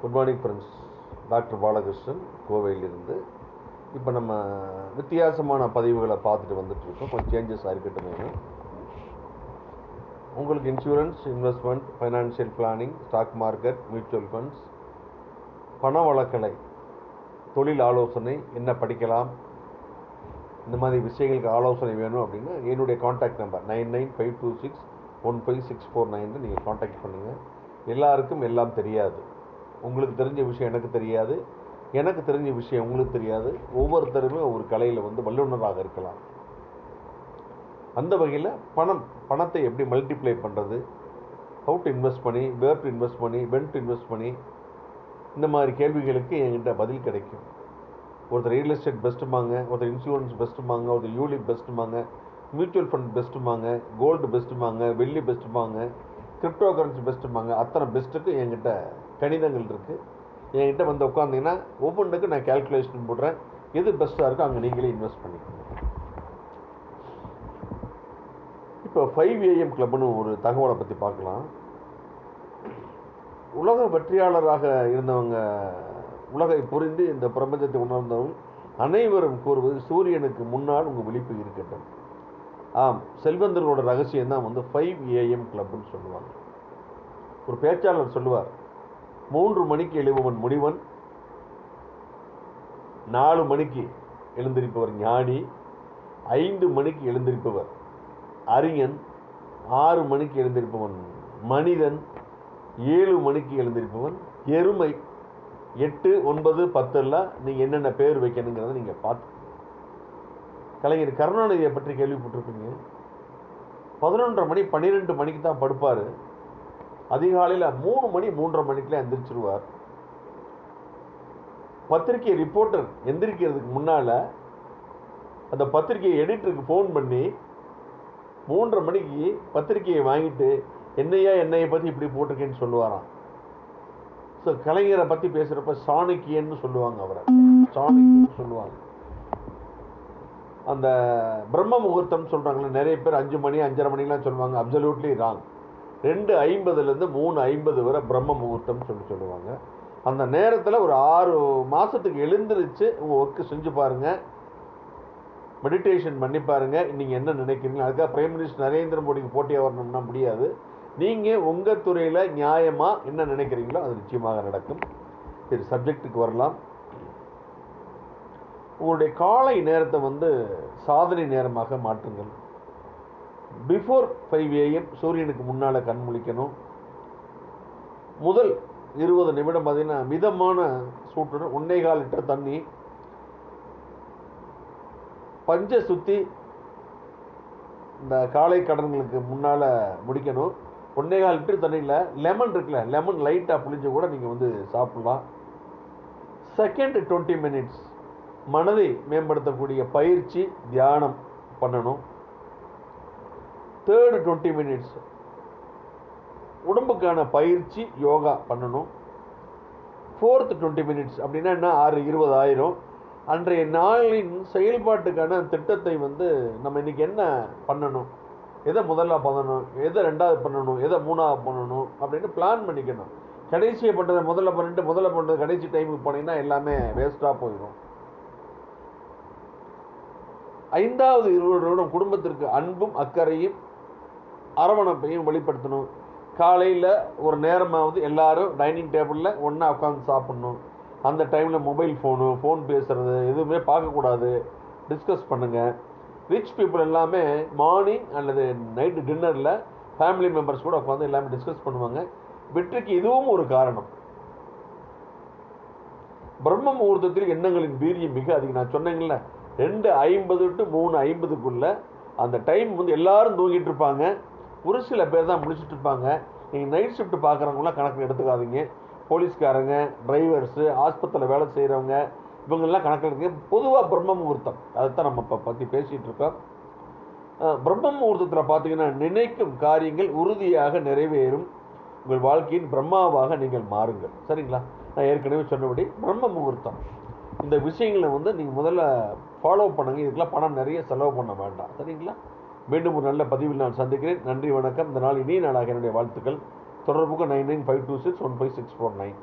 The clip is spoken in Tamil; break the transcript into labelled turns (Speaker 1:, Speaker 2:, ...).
Speaker 1: Good morning friends doctor Balakrishnan கோவையிலிருந்து. இப்போ நம்ம வித்தியாசமான பதிவுகளை பார்த்துட்டு வந்துட்டுருக்கோம். கொஞ்சம் சேஞ்சஸ் இருக்கட்டும் உங்களுக்கு insurance investment financial planning stock market mutual funds பண வழக்கலை தொழில் ஆலோசனை என்ன படிக்கலாம் இந்த மாதிரி விஷயங்களுக்கு ஆலோசனை வேணும் அப்படின்னா என்னுடைய contact number nine nine five two six one five six four nine நீங்கள் காண்டாக்ட் பண்ணுங்கள் எல்லாருக்கும் எல்லாம் தெரியாது. உங்களுக்கு தெரிஞ்ச விஷயம் எனக்கு தெரியாது. எனக்கு தெரிஞ்ச விஷயம் உங்களுக்கு தெரியாது. ஒவ்வொருத்தருமே ஒரு கலையில் வந்து வல்லுநராக இருக்கலாம். அந்த வகையில் பணம் பணத்தை எப்படி மல்டிப்ளை பண்ணுறது ஹவு டு இன்வெஸ்ட் பண்ணி வேர் டு இன்வெஸ்ட் பண்ணி வென் டு இன்வெஸ்ட் பண்ணி இந்த மாதிரி கேள்விகளுக்கு என்கிட்ட பதில் கிடைக்கும். ஒருத்தர் ரியல் எஸ்டேட் பெஸ்ட்டுமாங்க ஒருத்தர் இன்சூரன்ஸ் பெஸ்ட்டுமாங்க ஒருத்தர் யூலிப் பெஸ்ட்டுமாங்க மியூச்சுவல் ஃபண்ட் பெஸ்ட்டுமாங்க கோல்டு பெஸ்ட்டுமாங்க வெள்ளி பெஸ்ட்டுமாங்க கிரிப்டோ கரன்சி பெஸ்ட்டுமாங்க அத்தனை பெஸ்ட்டுக்கும் என்கிட்ட கணிதங்கள் இருக்குது என்கிட்ட வந்து உட்காந்திங்கன்னா ஒவ்வொன்றுக்கும் நான் கேல்குலேஷன் போடுறேன். எது பெஸ்ட்டாக இருக்கோ அங்கே நீங்களே இன்வெஸ்ட் பண்ணிக்கோங்க. இப்போ ஃபைவ் ஏஎம் கிளப்னு ஒரு தகவலை பற்றி பார்க்கலாம். உலக வெற்றியாளராக இருந்தவங்க உலகை புரிந்து இந்த பிரபஞ்சத்தை உணர்ந்தவங்க அனைவரும் கூறுவது சூரியனுக்கு முன்னால் உங்கள் விழிப்பு இருக்கட்டும். ஆம் செல்வந்தர்களோட ரகசியம் தான் வந்து ஃபைவ் ஏஎம் கிளப்னு சொல்லுவாங்க. ஒரு பேச்சாளர் சொல்லுவார் மூன்று மணிக்கு எழுபவன் முனிவன் நாலு மணிக்கு எழுந்திருப்பவர் ஞானி ஐந்து மணிக்கு எழுந்திருப்பவர் அறிஞன் ஆறு மணிக்கு எழுந்திருப்பவன் மனிதன் ஏழு மணிக்கு எழுந்திருப்பவன் எருமை. எட்டு ஒன்பது பத்தெல்லாம் நீங்கள் என்னென்ன பேர் வைக்கணுங்கிறத நீங்கள் பார்த்து கலைஞர் கருணாநிதியை பற்றி கேள்விப்பட்டிருப்பீங்க. பதினொன்றரை மணி பன்னிரெண்டு மணிக்கு தான் படுப்பார். அதிகாலையில் மூணு மணி மூன்றரை மணிக்குலாம் எந்திரிச்சிருவார். பத்திரிகை ரிப்போர்ட்டர் எந்திரிக்கிறதுக்கு முன்னால் அந்த பத்திரிகை எடிட்டருக்கு ஃபோன் பண்ணி மூன்றரை மணிக்கு பத்திரிகையை வாங்கிட்டு என்னையா என்னையை பற்றி இப்படி போட்டிருக்கேன்னு சொல்லுவாராம். ஸோ கலைஞரை பற்றி பேசுகிறப்ப சாணக்கியன்னு சொல்லுவாங்க அவரை. சாணக்கியன்னு சொல்லுவாங்க. அந்த பிரம்ம முகூர்த்தம் சொல்கிறாங்களே நிறைய பேர் அஞ்சு மணி அஞ்சரை மணிலாம் சொல்லுவாங்க. அப்சல்யூட்லி ராங் ரெண்டு ஐம்பதுலேருந்து மூணு ஐம்பது வரை பிரம்ம முகூர்த்தம் சொல்லி சொல்லுவாங்க. அந்த நேரத்தில் ஒரு ஆறு மாதத்துக்கு எழுந்திருச்சு உங்கள் ஒர்க்கு செஞ்சு பாருங்கள் மெடிடேஷன் பண்ணி பாருங்கள் நீங்கள் என்ன நினைக்கிறீங்க? அதுக்காக பிரைம் மினிஸ்டர் நரேந்திர மோடிக்கு போட்டியாக வரணும்னா முடியாது. நீங்கள் உங்கள் துறையில் நியாயமாக என்ன நினைக்கிறீங்களோ அது நிச்சயமாக நடக்கும். சரி சப்ஜெக்ட்டுக்கு வரலாம். உங்களுடைய காலை நேரத்தை வந்து சாதனை நேரமாக மாற்றுங்கள். பிஃபோர் ஃபைவ் ஏஎம் சூரியனுக்கு முன்னால் கண் முழிக்கணும். முதல் இருபது நிமிடம் பார்த்தீங்கன்னா மிதமான சூட்டுடன் ஒன்னே கால் லிட்டர் தண்ணி பஞ்ச சுற்றி இந்த காலை கடன்களுக்கு முன்னால் முடிக்கணும். ஒன்னே கால் லிட்டர் தண்ணியில் லெமன் இருக்குல்ல லெமன் லைட்டாக புளிஞ்சு கூட நீங்கள் வந்து சாப்பிட்லாம். செகண்ட் டுவெண்ட்டி மினிட்ஸ் மனதை மேம்படுத்தக்கூடிய பயிற்சி தியானம் பண்ணணும். தேர்டு டுவெண்ட்டி மினிட்ஸ் உடம்புக்கான பயிற்சி யோகா பண்ணணும். ஃபோர்த் டுவெண்ட்டி மினிட்ஸ் அப்படின்னா என்ன? ஆறு இருபதாயிரம் அன்றைய நாளின் செயல்பாட்டுக்கான திட்டத்தை வந்து நம்ம இன்னைக்கு என்ன பண்ணணும்? எதை முதல்ல பண்ணணும்? எதை ரெண்டாவது பண்ணணும்? எதை மூணாவது பண்ணணும்? அப்படின்னு பிளான் பண்ணிக்கணும். கடைசியை பண்ணுறதை முதல்ல பண்ணிட்டு முதல்ல பண்ணுறது கடைசி டைமுக்கு போனீங்கன்னா எல்லாமே வேஸ்ட்டாக போயிடும் ஐந்தாவது இருவருடன் குடும்பத்திற்கு அன்பும் அக்கறையும் அரவணைப்பையும் வெளிப்படுத்தணும். காலையில் ஒரு நேரமாவது எல்லாரும் டைனிங் டேபிளில் ஒன்றா உட்காந்து சாப்பிட்ணும். அந்த டைமில் மொபைல் ஃபோனு ஃபோன் பேசுகிறது எதுவுமே பார்க்கக்கூடாது. டிஸ்கஸ் பண்ணுங்கள் ரிச் பீப்புள் எல்லாமே மார்னிங் அல்லது நைட்டு டின்னரில் ஃபேமிலி மெம்பர்ஸ் கூட உட்காந்து எல்லாமே டிஸ்கஸ் பண்ணுவாங்க. வெற்றிக்கு இதுவும் ஒரு காரணம். பிரம்ம முகூர்த்தத்தில் எண்ணங்களின் வீரியம் மிக அதிகம். நான் சொன்னேங்கல்ல ரெண்டு ஐம்பது டு மூணு ஐம்பதுக்குள்ளே அந்த டைம் வந்து எல்லாரும் தூங்கிட்டு இருப்பாங்க. ஒரு சில பேர் தான் முடிச்சுட்டு இருப்பாங்க. நீங்கள் நைட் ஷிஃப்ட் பார்க்குறவங்களாம் கணக்கில் எடுத்துக்காதீங்க. போலீஸ்காரங்க டிரைவர்ஸு ஆஸ்பத்திரியில் வேலை செய்கிறவங்க இவங்கெல்லாம் கணக்கில் எடுத்துக்க பொதுவாக பிரம்ம முகூர்த்தம். அதை தான் நம்ம இப்போ பற்றி பேசிகிட்டு இருக்கோம். பிரம்ம முகூர்த்தத்தில் பார்த்தீங்கன்னா நினைக்கும் காரியங்கள் உறுதியாக நிறைவேறும். உங்கள் வாழ்க்கையின் பிரம்மாவாக நீங்கள் மாறுங்கள். சரிங்களா? நான் ஏற்கனவே சொன்னபடி பிரம்ம முகூர்த்தம். இந்த விஷயங்களை வந்து நீங்கள் முதல்ல ஃபாலோ பண்ணுங்கள் இதுக்கெல்லாம் பணம் நிறைய செலவு பண்ண வேண்டாம். சரிங்களா? மீண்டும் ஒரு நல்ல பதிவில் நான் சந்திக்கிறேன். நன்றி வணக்கம். இந்த நாள் இனிய நாளாக. என்னுடைய வாழ்த்துக்கள். தொடர்புக்கு nine nine five two six one five six four nine.